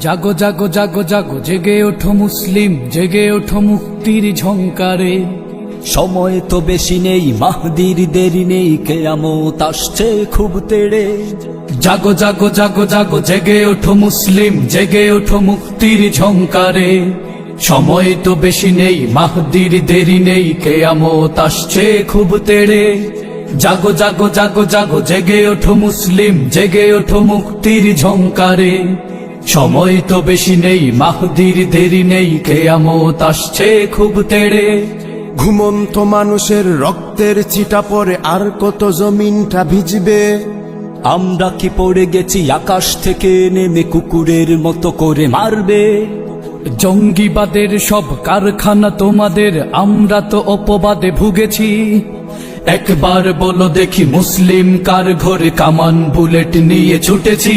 জাগো জাগো জাগো জাগো জেগে ওঠো মুসলিম জেগে ওঠো মুক্তির ঝংকারে। সময় তো বেশি নেই মাহদির দেরি নেই কেয়ামত আসছে খুব তেড়ে। জাগো জাগো জাগো জাগো জেগে ওঠো মুসলিম জেগে ওঠো মুক্তির ঝংকারে। সময় তো বেশি নেই মাহদির দেরি নেই কেয়ামত আসছে খুব তেড়ে। জাগো জাগো জাগো জাগো জেগে ওঠো মুসলিম জেগে ওঠো মুক্তির ঝংকারে। সময় তো বেশি নেই মাহদির দেরি নেই কেয়ামত আসছে খুব তেড়ে। ঘুমন্ত মানুষের রক্তের চিটা পরে আর কত জমিনটা ভিজবে? আমরা কি পড়ে গেছি আকাশ থেকে নেমে কুকুরের মতো করে মারবে? জঙ্গিবাদের সব কারখানা তোমাদের আমরা তো অপবাদে ভুগেছি। একবার বলো দেখি মুসলিম কার ঘরে কামান বুলেট নিয়ে ছুটেছি।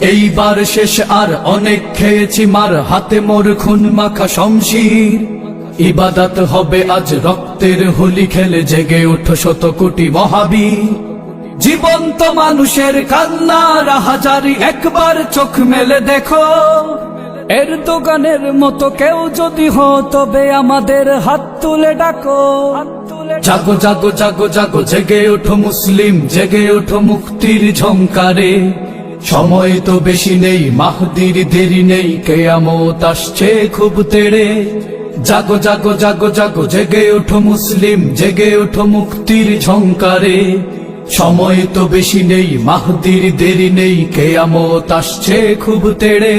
এইবার শেষ আর অনেক খেয়েছি মার হাতে মোর খুন মাখা শমশির। ইবাদত হবে আজ রক্তের হোলি খেলে জেগে ওঠো শত কোটি মহাবীর। জীবন্ত মানুষের কান্নার হাজারি একবার চোখ মেলে দেখো। এর দোকানের মতো কেউ যদি হো, তবে আমাদের হাত তুলে ডাকো। জাগো জাগো জাগো জাগো, জেগে ওঠো মুসলিম, জেগে ওঠো মুক্তির ঝংকারে। সময় তো বেশি নেই মাহদির দেরি নেই কেয়ামত আসছে খুব তেড়ে। জাগো জাগো জাগো জাগো জেগে ওঠো মুসলিম জেগে ওঠো মুক্তির ঝংকারে। সময় তো বেশি নেই মাহদির দেরি নেই কেয়ামত আসছে খুব তেড়ে।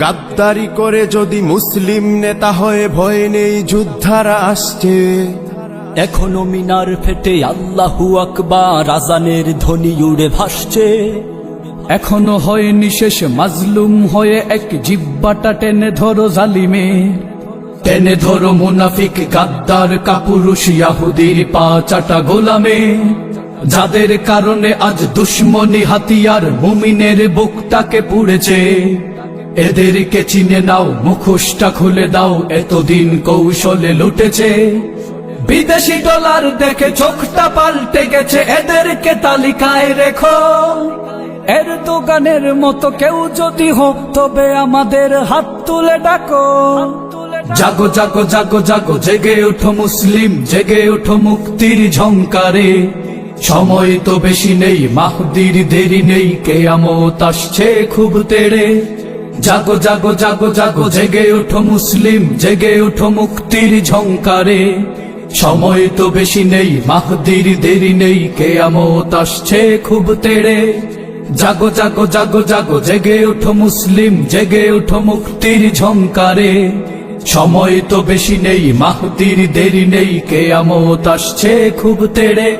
গাদ্দারি করে যদি মুসলিম নেতা হয়ে ভয় নেই যুদ্ধারা আসছে। এখনও মিনার ফেটে আল্লাহু আকবার আজানের ধ্বনি উড়ে ভাসছে। এখনও হয়নি শেষ মাজলুম হয়ে এক জিব্বাটা টেনে ধরো জালিমে। টেনে ধরো মুনাফিক, গাদ্দার, কাপুরুষ, ইয়াহুদির পা চাটা গোলামে। যাদের কারণে আজ দুশ্মনী হাতিয়ার মুমিনের বুকটাকে পুড়েছে। এদেরকে চিনে নাও, মুখোশটা খুলে দাও, এতদিন কৌশলে লুটেছে। বিদেশি ডলার দেখে চোখটা পাল্টে গেছে, এদেরকে তালিকায় রেখো। এর দোকানের মতো কেউ যদি হো তবে আমাদের হাত তুলে ডাকো। জাগো জাগো জাগো জাগো, জেগে ওঠো মুসলিম, জেগে ওঠো মুক্তির ঝংকারে। সময় তো বেশি নেই, মাহদির দেরি নেই, কেয়ামত আসছে খুব তেড়ে। জাগো জাগো জাগো জাগো, জেগে ওঠো মুসলিম, জেগে ওঠো মুক্তির ঝংকারে। সময় তো বেশি নেই, মাহদির দেরি নেই, কেয়ামত আসছে খুব তেড়ে। জাগো জাগো জাগো জাগো, জেগে ওঠো মুসলিম, জেগে ওঠো মুক্তির ঝংকারে। সময় তো বেশি নেই, মাহতির দেরি নেই, কেয়ামত আসছে খুব তেড়ে।